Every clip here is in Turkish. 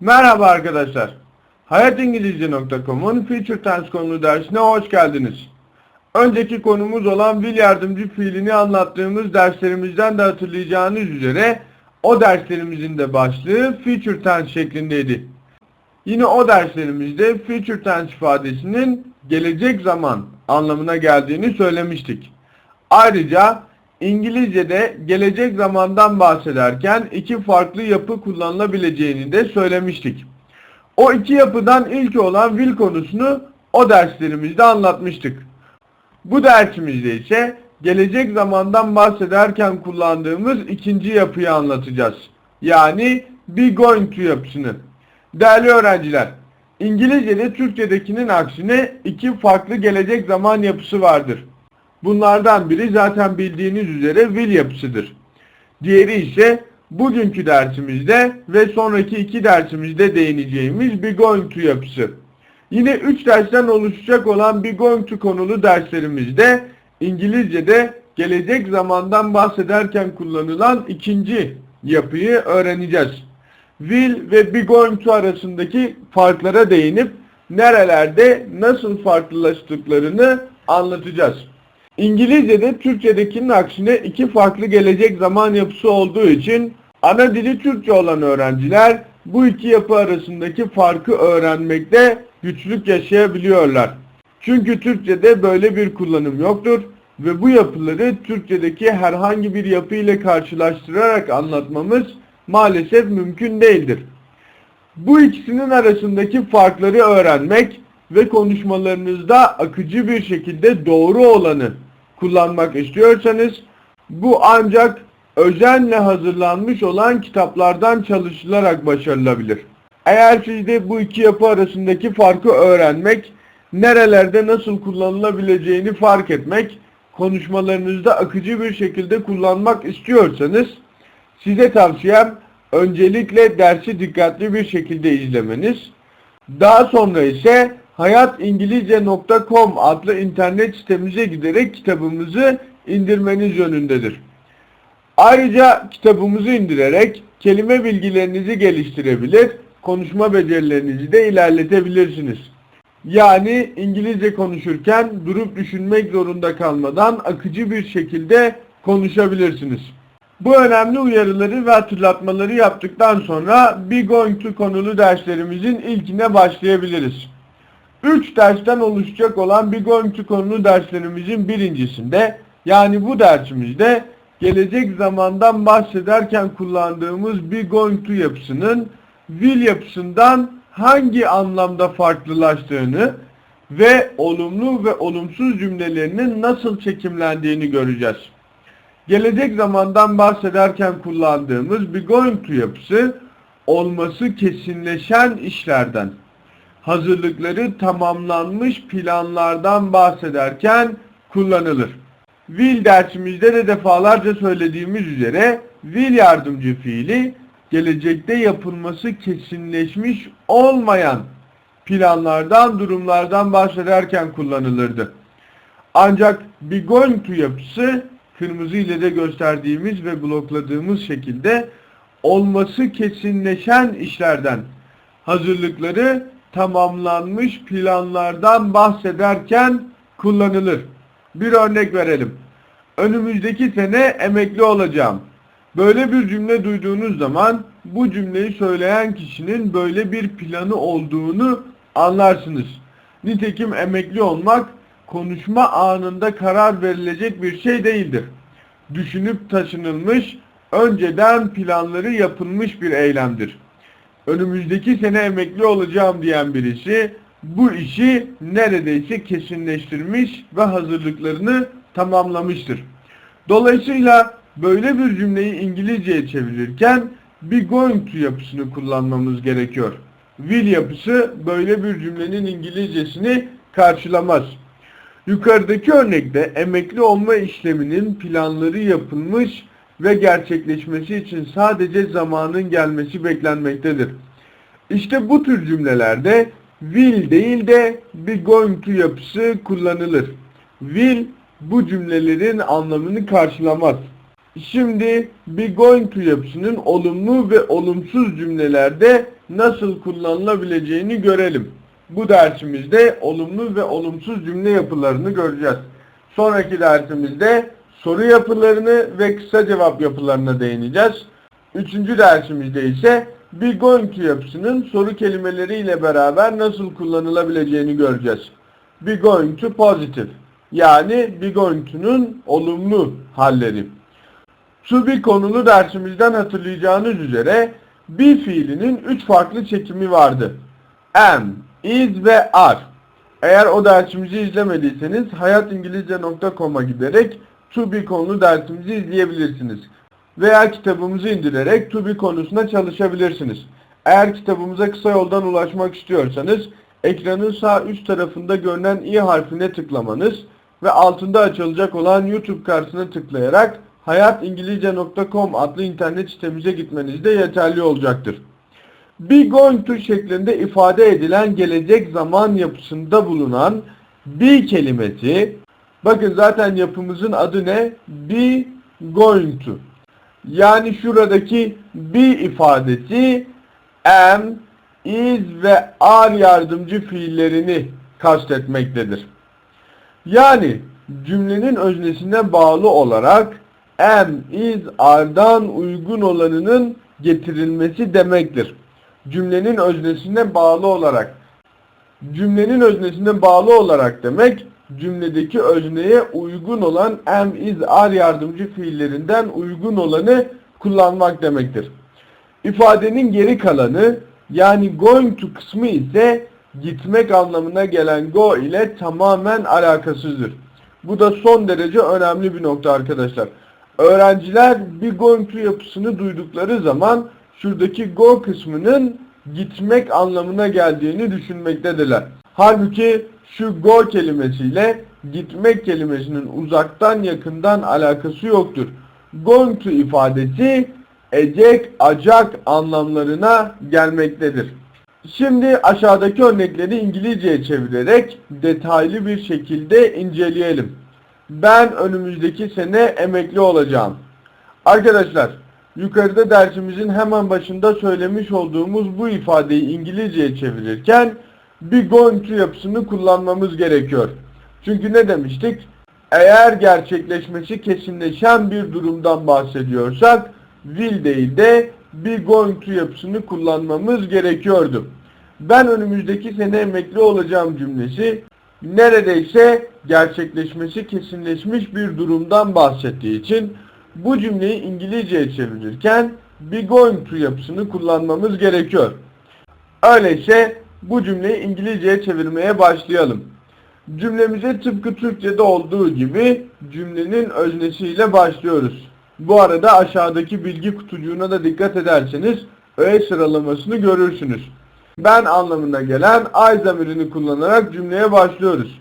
Merhaba arkadaşlar. Hayatingilizce.com'un Future Tense konulu dersine hoş geldiniz. Önceki konumuz olan will yardımcı fiilini anlattığımız derslerimizden de hatırlayacağınız üzere o derslerimizin de başlığı Future Tense şeklindeydi. Yine o derslerimizde Future Tense ifadesinin gelecek zaman anlamına geldiğini söylemiştik. Ayrıca İngilizce'de gelecek zamandan bahsederken iki farklı yapı kullanılabileceğini de söylemiştik. O iki yapıdan ilki olan will konusunu o derslerimizde anlatmıştık. Bu dersimizde ise gelecek zamandan bahsederken kullandığımız ikinci yapıyı anlatacağız. Yani be going to yapısını. Değerli öğrenciler, İngilizce'de Türkçedekinin aksine iki farklı gelecek zaman yapısı vardır. Bunlardan biri zaten bildiğiniz üzere will yapısıdır. Diğeri ise bugünkü dersimizde ve sonraki iki dersimizde değineceğimiz be going to yapısı. Yine 3 dersten oluşacak olan be going to konulu derslerimizde İngilizce'de gelecek zamandan bahsederken kullanılan ikinci yapıyı öğreneceğiz. Will ve be going to arasındaki farklara değinip nerelerde nasıl farklılaştıklarını anlatacağız. İngilizce'de Türkçedekinin aksine iki farklı gelecek zaman yapısı olduğu için ana dili Türkçe olan öğrenciler bu iki yapı arasındaki farkı öğrenmekte güçlük yaşayabiliyorlar. Çünkü Türkçe'de böyle bir kullanım yoktur ve bu yapıları Türkçedeki herhangi bir yapı ile karşılaştırarak anlatmamız maalesef mümkün değildir. Bu ikisinin arasındaki farkları öğrenmek ve konuşmalarınızda akıcı bir şekilde doğru olanı kullanmak istiyorsanız bu ancak özenle hazırlanmış olan kitaplardan çalışılarak başarılabilir. Eğer siz de bu iki yapı arasındaki farkı öğrenmek, nerelerde nasıl kullanılabileceğini fark etmek, konuşmalarınızda akıcı bir şekilde kullanmak istiyorsanız size tavsiyem öncelikle dersi dikkatli bir şekilde izlemeniz. Daha sonra ise hayatingilizce.com adlı internet sitemize giderek kitabımızı indirmeniz yönündedir. Ayrıca kitabımızı indirerek kelime bilgilerinizi geliştirebilir, konuşma becerilerinizi de ilerletebilirsiniz. Yani İngilizce konuşurken durup düşünmek zorunda kalmadan akıcı bir şekilde konuşabilirsiniz. Bu önemli uyarıları ve hatırlatmaları yaptıktan sonra Be Going To konulu derslerimizin ilkine başlayabiliriz. 3 dersten oluşacak olan Going To konulu derslerimizin birincisinde yani bu dersimizde gelecek zamandan bahsederken kullandığımız Going To yapısının will yapısından hangi anlamda farklılaştığını ve olumlu ve olumsuz cümlelerinin nasıl çekimlendiğini göreceğiz. Gelecek zamandan bahsederken kullandığımız be going to yapısı olması kesinleşen işlerden, hazırlıkları tamamlanmış planlardan bahsederken kullanılır. Will dersimizde de defalarca söylediğimiz üzere will yardımcı fiili gelecekte yapılması kesinleşmiş olmayan planlardan, durumlardan bahsederken kullanılırdı. Ancak be going to yapısı kırmızı ile de gösterdiğimiz ve blokladığımız şekilde olması kesinleşen işlerden, hazırlıkları tamamlanmış planlardan bahsederken kullanılır. Bir örnek verelim. Önümüzdeki sene emekli olacağım. Böyle bir cümle duyduğunuz zaman bu cümleyi söyleyen kişinin böyle bir planı olduğunu anlarsınız. Nitekim emekli olmak konuşma anında karar verilecek bir şey değildir. Düşünüp taşınılmış, önceden planları yapılmış bir eylemdir. Önümüzdeki sene emekli olacağım diyen birisi bu işi neredeyse kesinleştirmiş ve hazırlıklarını tamamlamıştır. Dolayısıyla böyle bir cümleyi İngilizceye çevirirken be going to yapısını kullanmamız gerekiyor. Will yapısı böyle bir cümlenin İngilizcesini karşılamaz. Yukarıdaki örnekte emekli olma işleminin planları yapılmış ve gerçekleşmesi için sadece zamanın gelmesi beklenmektedir. İşte bu tür cümlelerde will değil de be going to yapısı kullanılır. Will bu cümlelerin anlamını karşılamaz. Şimdi be going to yapısının olumlu ve olumsuz cümlelerde nasıl kullanılabileceğini görelim. Bu dersimizde olumlu ve olumsuz cümle yapılarını göreceğiz. Sonraki dersimizde soru yapılarını ve kısa cevap yapılarına değineceğiz. Üçüncü dersimizde ise to yapısının soru kelimeleriyle beraber nasıl kullanılabileceğini göreceğiz. To positive yani to'nun olumlu halleri. To be konulu dersimizden hatırlayacağınız üzere be fiilinin üç farklı çekimi vardı. Am, is ve are. Eğer o dersimizi izlemediyseniz hayatingilizce.com'a giderek to be konulu dersimizi izleyebilirsiniz. Veya kitabımızı indirerek to be konusuna çalışabilirsiniz. Eğer kitabımıza kısa yoldan ulaşmak istiyorsanız ekranın sağ üst tarafında görünen i harfine tıklamanız ve altında açılacak olan YouTube kartına tıklayarak hayatingilizce.com adlı internet sitemize gitmeniz de yeterli olacaktır. Be going to şeklinde ifade edilen gelecek zaman yapısında bulunan be kelimesi bakın zaten yapımızın adı ne? Be going to. Yani şuradaki be ifadesi am, is ve are yardımcı fiillerini kastetmektedir. Yani cümlenin öznesine bağlı olarak am, is, are'dan uygun olanının getirilmesi demektir. Cümlenin öznesine bağlı olarak. Cümlenin öznesine bağlı olarak demek cümledeki özneye uygun olan am, is, are yardımcı fiillerinden uygun olanı kullanmak demektir. İfadenin geri kalanı yani going to kısmı ise gitmek anlamına gelen go ile tamamen alakasızdır. Bu da son derece önemli bir nokta arkadaşlar. Öğrenciler bir going to yapısını duydukları zaman şuradaki go kısmının gitmek anlamına geldiğini düşünmektedirler. Halbuki şu go kelimesiyle gitmek kelimesinin uzaktan yakından alakası yoktur. Going to ifadesi ecek, acak anlamlarına gelmektedir. Şimdi aşağıdaki örnekleri İngilizceye çevirerek detaylı bir şekilde inceleyelim. Ben önümüzdeki sene emekli olacağım. Arkadaşlar, yukarıda dersimizin hemen başında söylemiş olduğumuz bu ifadeyi İngilizceye çevirirken going to yapısını kullanmamız gerekiyor. Çünkü ne demiştik? Eğer gerçekleşmesi kesinleşen bir durumdan bahsediyorsak will değil de be going to yapısını kullanmamız gerekiyordu. Ben önümüzdeki sene emekli olacağım cümlesi neredeyse gerçekleşmesi kesinleşmiş bir durumdan bahsettiği için bu cümleyi İngilizceye çevirirken be going to yapısını kullanmamız gerekiyor. Öyleyse bu cümleyi İngilizceye çevirmeye başlayalım. Cümlemize tıpkı Türkçe'de olduğu gibi cümlenin öznesiyle başlıyoruz. Bu arada aşağıdaki bilgi kutucuğuna da dikkat ederseniz öğe sıralamasını görürsünüz. Ben anlamına gelen I zamirini kullanarak cümleye başlıyoruz.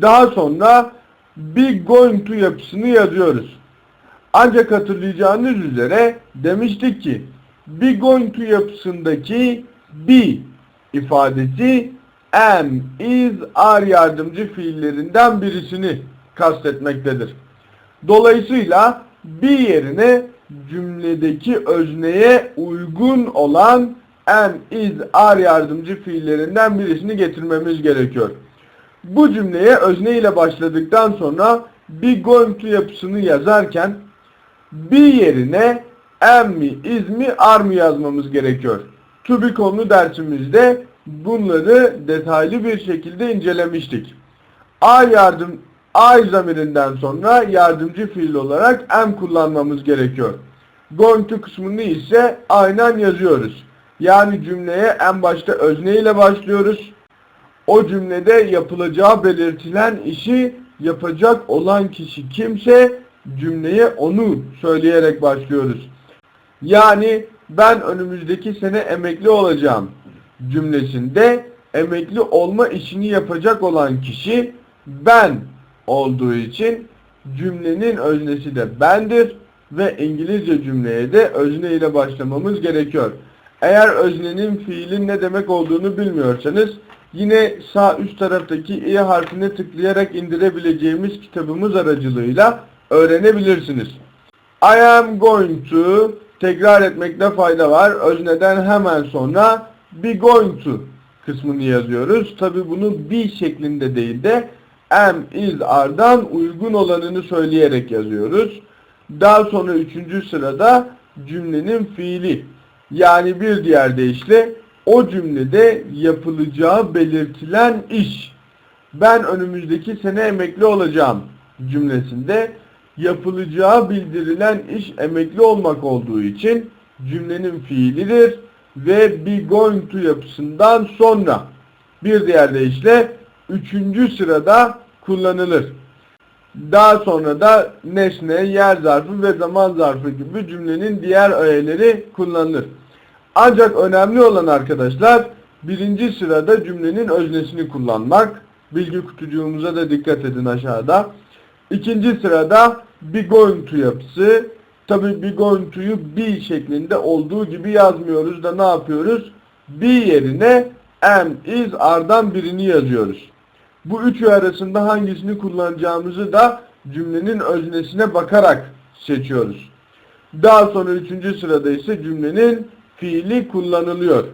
Daha sonra be going to yapısını yazıyoruz. Ancak hatırlayacağınız üzere demiştik ki be going to yapısındaki be ifadesi am, is, are yardımcı fiillerinden birisini kastetmektedir. Dolayısıyla be yerine cümledeki özneye uygun olan am, is, are yardımcı fiillerinden birisini getirmemiz gerekiyor. Bu cümleye özne ile başladıktan sonra be going yapısını yazarken be yerine am mi, is mi, are mi yazmamız gerekiyor. To be dersimizde bunları detaylı bir şekilde incelemiştik. A yardım I zamirinden sonra yardımcı fiil olarak am kullanmamız gerekiyor. Going to kısmını ise aynen yazıyoruz. Yani cümleye en başta özne ile başlıyoruz. O cümlede yapılacağı belirtilen işi yapacak olan kişi kimse cümleye onu söyleyerek başlıyoruz. Yani ben önümüzdeki sene emekli olacağım cümlesinde emekli olma işini yapacak olan kişi ben olduğu için cümlenin öznesi de bendir ve İngilizce cümleye de özne ile başlamamız gerekiyor. Eğer öznenin fiilin ne demek olduğunu bilmiyorsanız yine sağ üst taraftaki i harfine tıklayarak indirebileceğimiz kitabımız aracılığıyla öğrenebilirsiniz. I am going to tekrar etmekte fayda var. Özneden hemen sonra be going to kısmını yazıyoruz. Tabi bunu be şeklinde değil de am, is, are'dan uygun olanını söyleyerek yazıyoruz. Daha sonra üçüncü sırada cümlenin fiili. Yani bir diğer deyişle o cümlede yapılacağı belirtilen iş. Ben önümüzdeki sene emekli olacağım cümlesinde yapılacağı bildirilen iş emekli olmak olduğu için cümlenin fiilidir ve be going to yapısından sonra bir diğer deyişle üçüncü sırada kullanılır. Daha sonra da nesne, yer zarfı ve zaman zarfı gibi cümlenin diğer öğeleri kullanılır. Ancak önemli olan arkadaşlar birinci sırada cümlenin öznesini kullanmak. Bilgi kutucuğumuza da dikkat edin aşağıda. İkinci sırada be going yapısı. Tabi be going to'yu şeklinde olduğu gibi yazmıyoruz da ne yapıyoruz? Be yerine am, is, are'dan birini yazıyoruz. Bu üçü arasında hangisini kullanacağımızı da cümlenin öznesine bakarak seçiyoruz. Daha sonra üçüncü sırada ise cümlenin fiili kullanılıyor.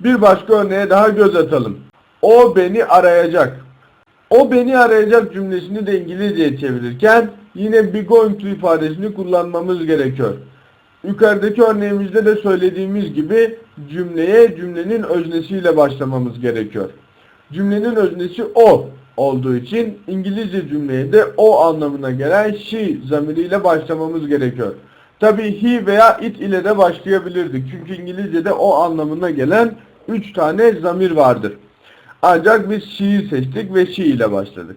Bir başka örneğe daha göz atalım. O beni arayacak. O beni arayacak cümlesini de İngilizceye çevirirken yine be going to ifadesini kullanmamız gerekiyor. Yukarıdaki örneğimizde de söylediğimiz gibi cümleye cümlenin öznesiyle başlamamız gerekiyor. Cümlenin öznesi o olduğu için İngilizce cümleye de o anlamına gelen she zamiriyle başlamamız gerekiyor. Tabi he veya it ile de başlayabilirdik. Çünkü İngilizce'de o anlamına gelen 3 tane zamir vardır. Ancak biz she'yi seçtik ve she ile başladık.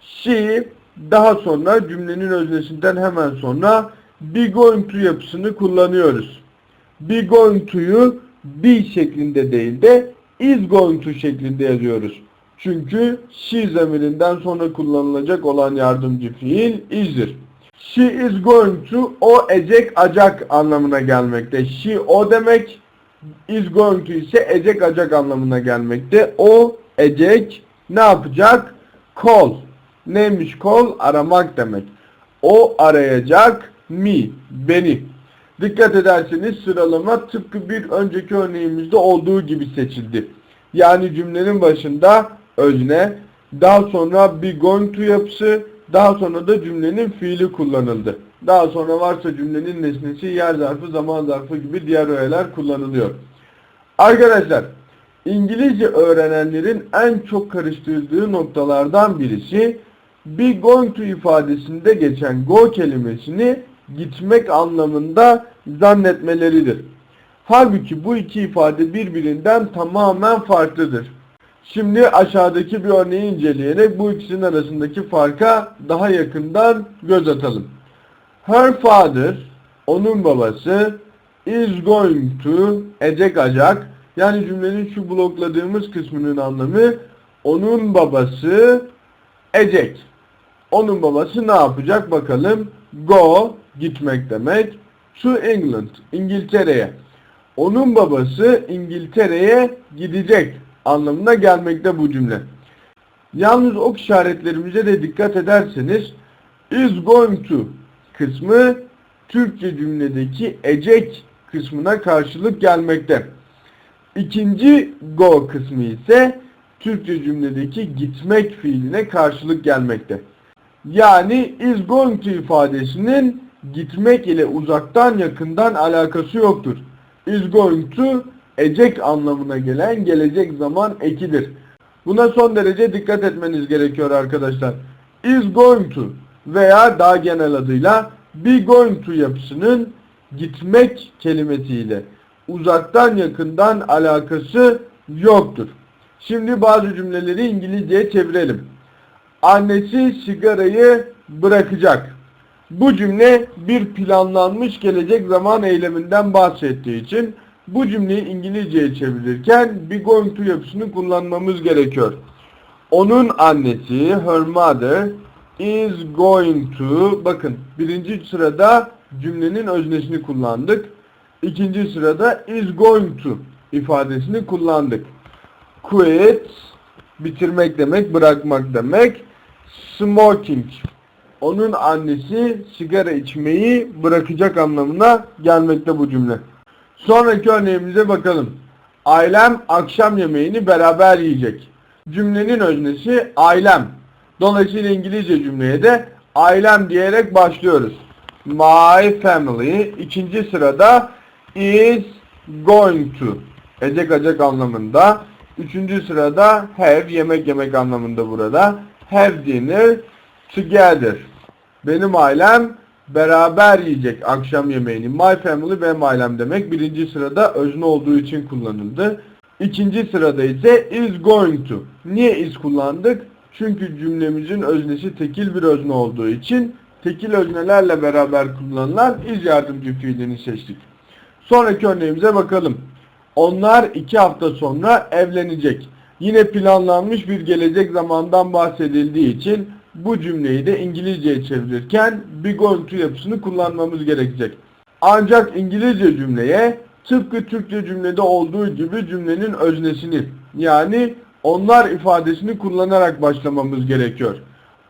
She daha sonra cümlenin öznesinden hemen sonra be going to yapısını kullanıyoruz. Be going to'yu be şeklinde değil de is going to şeklinde yazıyoruz. Çünkü she zamirinden sonra kullanılacak olan yardımcı fiil is'dir. She is going to, o ecek acak anlamına gelmekte. She o demek, is going to ise ecek acak anlamına gelmekte. O ecek ne yapacak? Call. Neymiş call? Aramak demek. O arayacak me, beni. Dikkat ederseniz sıralama tıpkı bir önceki örneğimizde olduğu gibi seçildi. Yani cümlenin başında özne, daha sonra be going to yapısı, daha sonra da cümlenin fiili kullanıldı. Daha sonra varsa cümlenin nesnesi, yer zarfı, zaman zarfı gibi diğer öğeler kullanılıyor. Arkadaşlar, İngilizce öğrenenlerin en çok karıştırdığı noktalardan birisi be going to ifadesinde geçen go kelimesini gitmek anlamında zannetmeleridir. Halbuki bu iki ifade birbirinden tamamen farklıdır. Şimdi aşağıdaki bir örneği inceleyerek bu ikisinin arasındaki farka daha yakından göz atalım. Her father, onun babası, is going to, ecek acak. Yani cümlenin şu blokladığımız kısmının anlamı onun babası ecek. Onun babası ne yapacak bakalım. Go, gitmek demek. To England, İngiltere'ye. Onun babası İngiltere'ye gidecek anlamına gelmekte bu cümle. Yalnız ok işaretlerimize de dikkat ederseniz is going to kısmı Türkçe cümledeki ecek kısmına karşılık gelmekte. İkinci go kısmı ise Türkçe cümledeki gitmek fiiline karşılık gelmekte. Yani is going to ifadesinin gitmek ile uzaktan yakından alakası yoktur. Is going to ecek anlamına gelen gelecek zaman ekidir. Buna son derece dikkat etmeniz gerekiyor arkadaşlar. Is going to veya daha genel adıyla be going to yapısının gitmek kelimesiyle uzaktan yakından alakası yoktur. Şimdi bazı cümleleri İngilizceye çevirelim. Annesi sigarayı bırakacak. Bu cümle bir planlanmış gelecek zaman eyleminden bahsettiği için bu cümleyi İngilizceye çevirirken be going to yapısını kullanmamız gerekiyor. Onun annesi, her mother is going to, bakın birinci sırada cümlenin öznesini kullandık. İkinci sırada is going to ifadesini kullandık. Quit, bitirmek demek, bırakmak demek. Smoking, onun annesi sigara içmeyi bırakacak anlamına gelmekte bu cümle. Sonraki örneğimize bakalım. Ailem akşam yemeğini beraber yiyecek. Cümlenin öznesi ailem. Dolayısıyla İngilizce cümleye de ailem diyerek başlıyoruz. My family ikinci sırada is going to. Ecek acak anlamında. Üçüncü sırada have yemek yemek anlamında burada. Have dinner together. Benim ailem beraber yiyecek akşam yemeğini. My family benim ailem demek. Birinci sırada özne olduğu için kullanıldı. İkinci sırada ise is going to. Niye is kullandık? Çünkü cümlemizin öznesi tekil bir özne olduğu için tekil öznelerle beraber kullanılan is yardımcı fiilini seçtik. Sonraki örneğimize bakalım. Onlar iki hafta sonra evlenecek. Yine planlanmış bir gelecek zamandan bahsedildiği için bu cümleyi de İngilizceye çevirirken be going to yapısını kullanmamız gerekecek. Ancak İngilizce cümleye tıpkı Türkçe cümlede olduğu gibi cümlenin öznesini yani onlar ifadesini kullanarak başlamamız gerekiyor.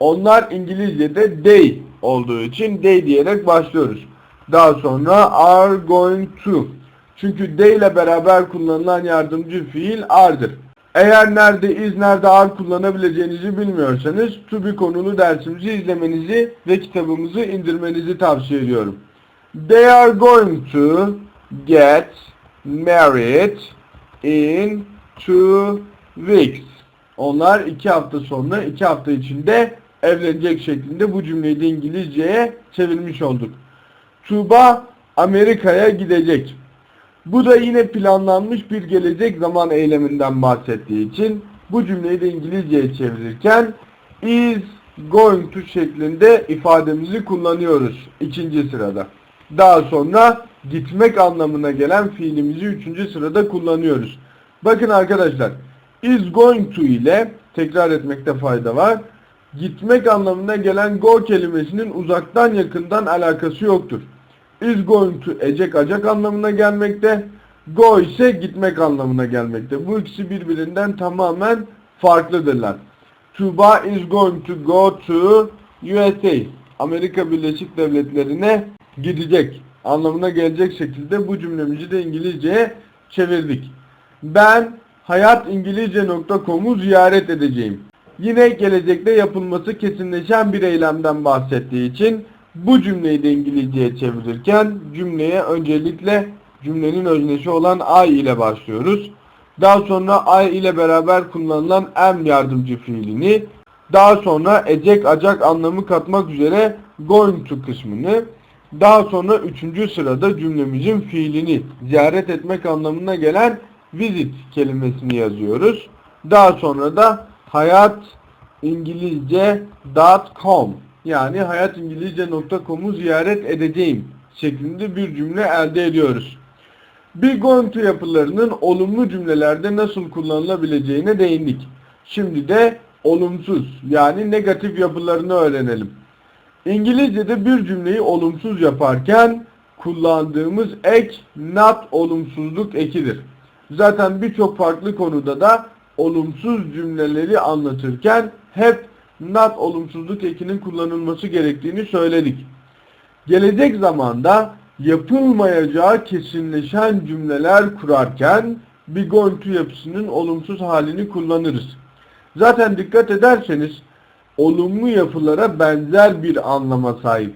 Onlar İngilizce'de they olduğu için they diyerek başlıyoruz. Daha sonra are going to. Çünkü they ile beraber kullanılan yardımcı fiil are'dır. Eğer nerede is nerede are kullanabileceğinizi bilmiyorsanız to be konulu dersimizi izlemenizi ve kitabımızı indirmenizi tavsiye ediyorum. They are going to get married in two weeks. Onlar iki hafta sonra, iki hafta içinde evlenecek şeklinde bu cümleyi de İngilizceye çevirmiş olduk. Tuğba Amerika'ya gidecek. Bu da yine planlanmış bir gelecek zaman eyleminden bahsettiği için bu cümleyi de İngilizceye çevirirken is going to şeklinde ifademizi kullanıyoruz ikinci sırada. Daha sonra gitmek anlamına gelen fiilimizi üçüncü sırada kullanıyoruz. Bakın arkadaşlar is going to ile tekrar etmekte fayda var. Gitmek anlamına gelen go kelimesinin uzaktan yakından alakası yoktur. Is going to ecek acak anlamına gelmekte. Go ise gitmek anlamına gelmekte. Bu ikisi birbirinden tamamen farklıdırlar. Tuba is going to go to USA. Amerika Birleşik Devletleri'ne gidecek anlamına gelecek şekilde bu cümlemizi de İngilizceye çevirdik. Ben hayatingilizce.com'u ziyaret edeceğim. Yine gelecekte yapılması kesinleşen bir eylemden bahsettiği için bu cümleyi de İngilizceye çevirirken cümleye öncelikle cümlenin öznesi olan I ile başlıyoruz. Daha sonra I ile beraber kullanılan am yardımcı fiilini, daha sonra ecek acak anlamı katmak üzere going to kısmını, daha sonra üçüncü sırada cümlemizin fiilini ziyaret etmek anlamına gelen visit kelimesini yazıyoruz. Daha sonra da hayat ingilizce.com yani hayatingilizce.com'u ziyaret edeceğim şeklinde bir cümle elde ediyoruz. Be going to yapılarının olumlu cümlelerde nasıl kullanılabileceğine değindik. Şimdi de olumsuz yani negatif yapılarını öğrenelim. İngilizce'de bir cümleyi olumsuz yaparken kullandığımız ek not olumsuzluk ekidir. Zaten birçok farklı konuda da olumsuz cümleleri anlatırken hep not olumsuzluk ekinin kullanılması gerektiğini söyledik. Gelecek zamanda yapılmayacağı kesinleşen cümleler kurarken be going to yapısının olumsuz halini kullanırız. Zaten dikkat ederseniz olumlu yapılara benzer bir anlama sahip.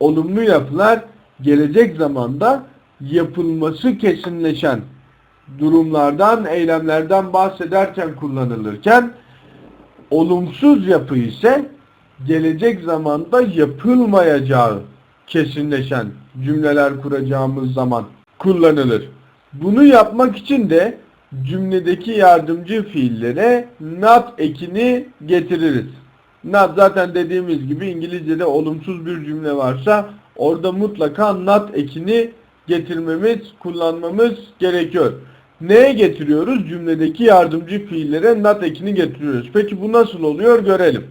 Olumlu yapılar gelecek zamanda yapılması kesinleşen durumlardan, eylemlerden bahsederken kullanılırken olumsuz yapı ise gelecek zamanda yapılmayacağı kesinleşen cümleler kuracağımız zaman kullanılır. Bunu yapmak için de cümledeki yardımcı fiillere not ekini getiririz. Not zaten dediğimiz gibi İngilizce'de olumsuz bir cümle varsa orada mutlaka not ekini getirmemiz, kullanmamız gerekiyor. Neye getiriyoruz? Cümledeki yardımcı fiillere not ekini getiriyoruz. Peki bu nasıl oluyor? Görelim.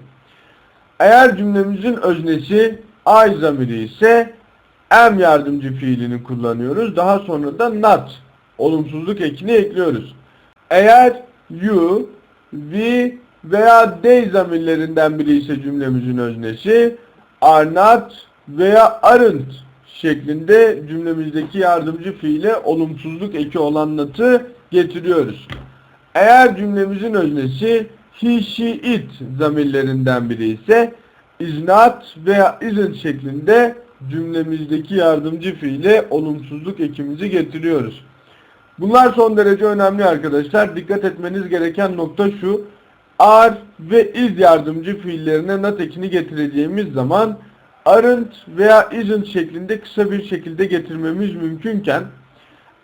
Eğer cümlemizin öznesi I zamiri ise am yardımcı fiilini kullanıyoruz. Daha sonra da not olumsuzluk ekini ekliyoruz. Eğer you, we veya they zamirlerinden biri ise cümlemizin öznesi are not veya aren't şeklinde cümlemizdeki yardımcı fiile olumsuzluk eki olan not'ı getiriyoruz. Eğer cümlemizin öznesi he, she, it zamirlerinden biri ise is not veya isn't şeklinde cümlemizdeki yardımcı fiile olumsuzluk ekimizi getiriyoruz. Bunlar son derece önemli arkadaşlar. Dikkat etmeniz gereken nokta şu. Are ve is yardımcı fiillerine not ekini getireceğimiz zaman aren't veya isn't şeklinde kısa bir şekilde getirmemiz mümkünken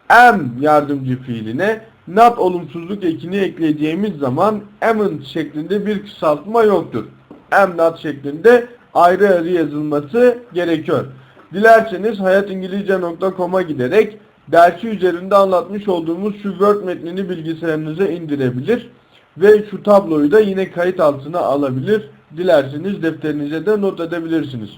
am yardımcı fiiline not olumsuzluk ekini ekleyeceğimiz zaman amn't şeklinde bir kısaltma yoktur. Am not şeklinde ayrı ayrı yazılması gerekiyor. Dilerseniz hayatingilizce.com'a giderek dersi üzerinde anlatmış olduğumuz şu Word metnini bilgisayarınıza indirebilir ve şu tabloyu da yine kayıt altına alabilir. Dilerseniz defterinize de not edebilirsiniz.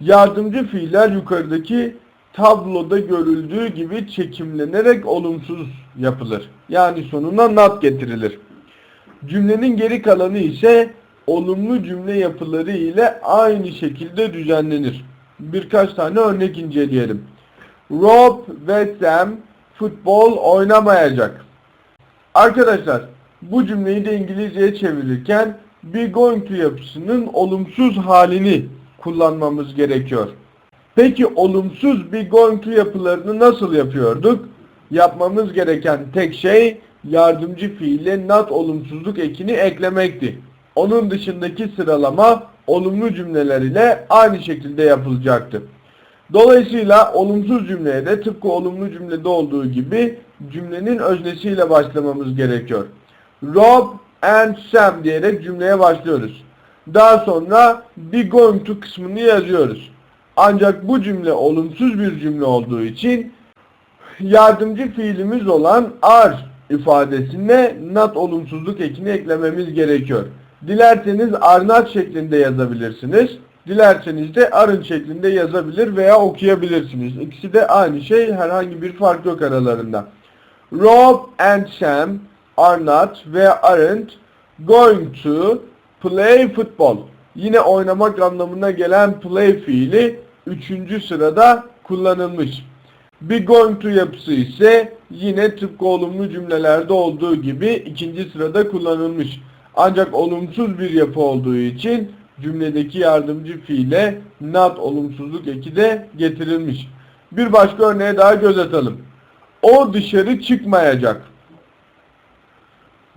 Yardımcı fiiller yukarıdaki tabloda görüldüğü gibi çekimlenerek olumsuz yapılır. Yani sonuna not getirilir. Cümlenin geri kalanı ise olumlu cümle yapıları ile aynı şekilde düzenlenir. Birkaç tane örnek inceleyelim. Rob ve Sam futbol oynamayacak. Arkadaşlar bu cümleyi de İngilizceye çevirirken be going to yapısının olumsuz halini kullanmamız gerekiyor. Peki olumsuz going to yapılarını nasıl yapıyorduk? Yapmamız gereken tek şey yardımcı fiile not olumsuzluk ekini eklemekti. Onun dışındaki sıralama olumlu cümleler ile aynı şekilde yapılacaktı. Dolayısıyla olumsuz cümleye de tıpkı olumlu cümlede olduğu gibi cümlenin öznesiyle başlamamız gerekiyor. Rob and Sam diyerek cümleye başlıyoruz. Daha sonra be going to kısmını yazıyoruz. Ancak bu cümle olumsuz bir cümle olduğu için yardımcı fiilimiz olan are ifadesine not olumsuzluk ekini eklememiz gerekiyor. Dilerseniz are not şeklinde yazabilirsiniz. Dilerseniz de arın şeklinde yazabilir veya okuyabilirsiniz. İkisi de aynı şey. Herhangi bir fark yok aralarında. Rob and Sam are not ve aren't going to play football. Yine oynamak anlamına gelen play fiili 3. sırada kullanılmış. Be going to yapısı ise yine tıpkı olumlu cümlelerde olduğu gibi ikinci sırada kullanılmış. Ancak olumsuz bir yapı olduğu için cümledeki yardımcı fiile not olumsuzluk eki de getirilmiş. Bir başka örneğe daha göz atalım. O dışarı çıkmayacak.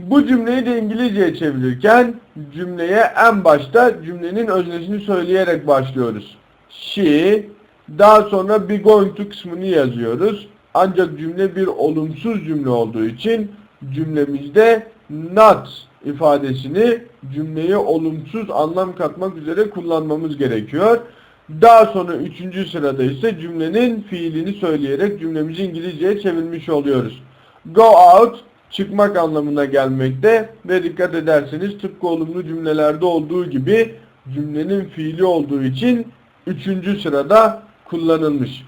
Bu cümleyi de İngilizceye çevirirken cümleye en başta cümlenin öznesini söyleyerek başlıyoruz. She, daha sonra be going to kısmını yazıyoruz. Ancak cümle bir olumsuz cümle olduğu için cümlemizde not ifadesini cümleye olumsuz anlam katmak üzere kullanmamız gerekiyor. Daha sonra üçüncü sırada ise cümlenin fiilini söyleyerek cümlemizi İngilizceye çevirmiş oluyoruz. Go out çıkmak anlamına gelmekte ve dikkat ederseniz tıpkı olumlu cümlelerde olduğu gibi cümlenin fiili olduğu için üçüncü sırada kullanılmış.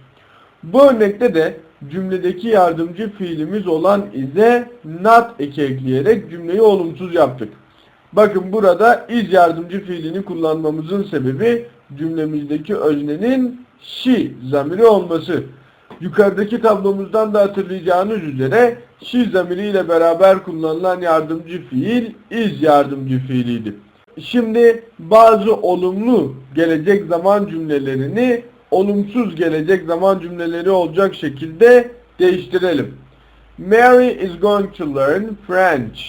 Bu örnekte de cümledeki yardımcı fiilimiz olan ize not eki ekleyerek cümleyi olumsuz yaptık. Bakın burada is yardımcı fiilini kullanmamızın sebebi cümlemizdeki öznenin she zamiri olması. Yukarıdaki tablomuzdan da hatırlayacağınız üzere she zamiriyle beraber kullanılan yardımcı fiil is yardımcı fiiliydi. Şimdi bazı olumlu gelecek zaman cümlelerini olumsuz gelecek zaman cümleleri olacak şekilde değiştirelim. Mary is going to learn French.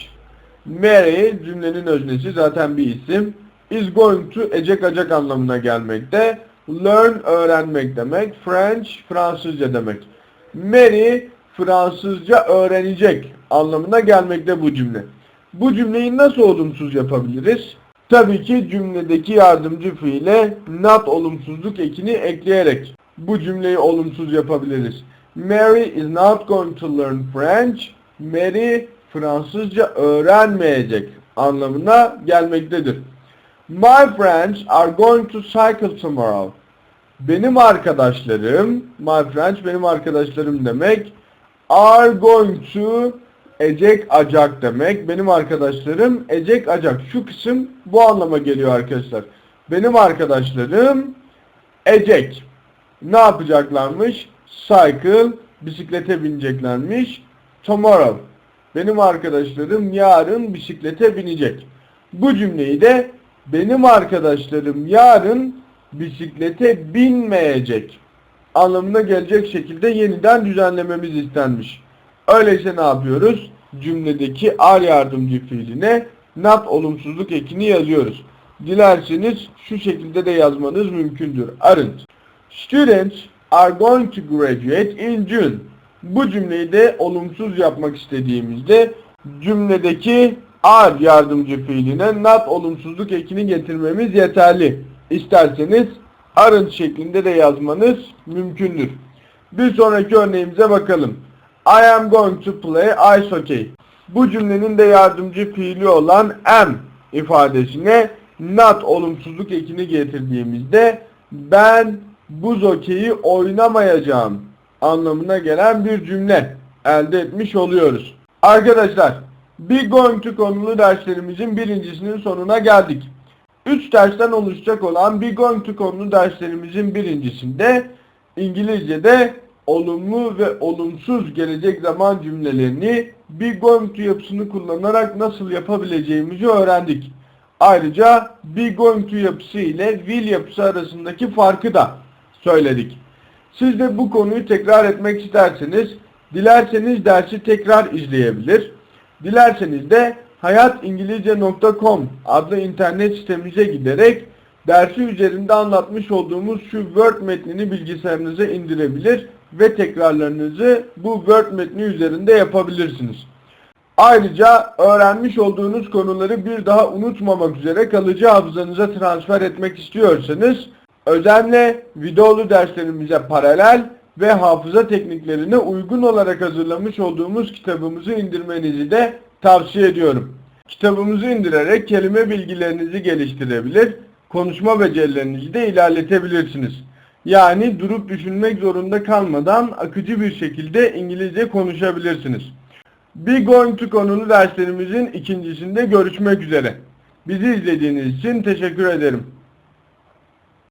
Mary cümlenin öznesi zaten bir isim. Is going to ecek acak anlamına gelmekte. Learn öğrenmek demek. French Fransızca demek. Mary Fransızca öğrenecek anlamına gelmekte bu cümle. Bu cümleyi nasıl olumsuz yapabiliriz? Tabii ki cümledeki yardımcı fiile not olumsuzluk ekini ekleyerek bu cümleyi olumsuz yapabiliriz. Mary is not going to learn French. Mary Fransızca öğrenmeyecek anlamına gelmektedir. My friends are going to cycle tomorrow. Benim arkadaşlarım, my friends benim arkadaşlarım demek. Are going to ecek acak demek. Benim arkadaşlarım ecek acak. Şu kısım bu anlama geliyor arkadaşlar. Benim arkadaşlarım ecek. Ne yapacaklarmış? Cycle, bisiklete bineceklermiş. Tomorrow, Benim arkadaşlarım yarın bisiklete binecek. Bu cümleyi de benim arkadaşlarım yarın bisiklete binmeyecek anlamına gelecek şekilde yeniden düzenlememiz istenmiş. Öyleyse ne yapıyoruz? Cümledeki ar yardımcı fiiline not olumsuzluk ekini yazıyoruz. Dilerseniz şu şekilde de yazmanız mümkündür. Aren't. Students are going to graduate in June. Bu cümleyi de olumsuz yapmak istediğimizde cümledeki are yardımcı fiiline not olumsuzluk ekini getirmemiz yeterli. İsterseniz aren't şeklinde de yazmanız mümkündür. Bir sonraki örneğimize bakalım. I am going to play ice hockey. Bu cümlenin de yardımcı fiili olan am ifadesine not olumsuzluk ekini getirdiğimizde ben buz hokeyi oynamayacağım anlamına gelen bir cümle elde etmiş oluyoruz. Arkadaşlar, Be Going to konulu derslerimizin birincisinin sonuna geldik. 3 dersten oluşacak olan Be Going to konulu derslerimizin birincisinde İngilizce'de olumlu ve olumsuz gelecek zaman cümlelerini Be Going yapısını kullanarak nasıl yapabileceğimizi öğrendik. Ayrıca Be Going yapısı ile Will yapısı arasındaki farkı da söyledik. Siz de bu konuyu tekrar etmek isterseniz, dilerseniz dersi tekrar izleyebilir. Dilerseniz de hayatingilizce.com adlı internet sitemize giderek dersi üzerinde anlatmış olduğumuz şu Word metnini bilgisayarınıza indirebilir ve tekrarlarınızı bu Word metni üzerinde yapabilirsiniz. Ayrıca öğrenmiş olduğunuz konuları bir daha unutmamak üzere kalıcı hafızanıza transfer etmek istiyorsanız özenle videolu derslerimize paralel ve hafıza tekniklerine uygun olarak hazırlamış olduğumuz kitabımızı indirmenizi de tavsiye ediyorum. Kitabımızı indirerek kelime bilgilerinizi geliştirebilir, konuşma becerilerinizi de ilerletebilirsiniz. Yani durup düşünmek zorunda kalmadan akıcı bir şekilde İngilizce konuşabilirsiniz. Be Going to konulu derslerimizin ikincisinde görüşmek üzere. Bizi izlediğiniz için teşekkür ederim.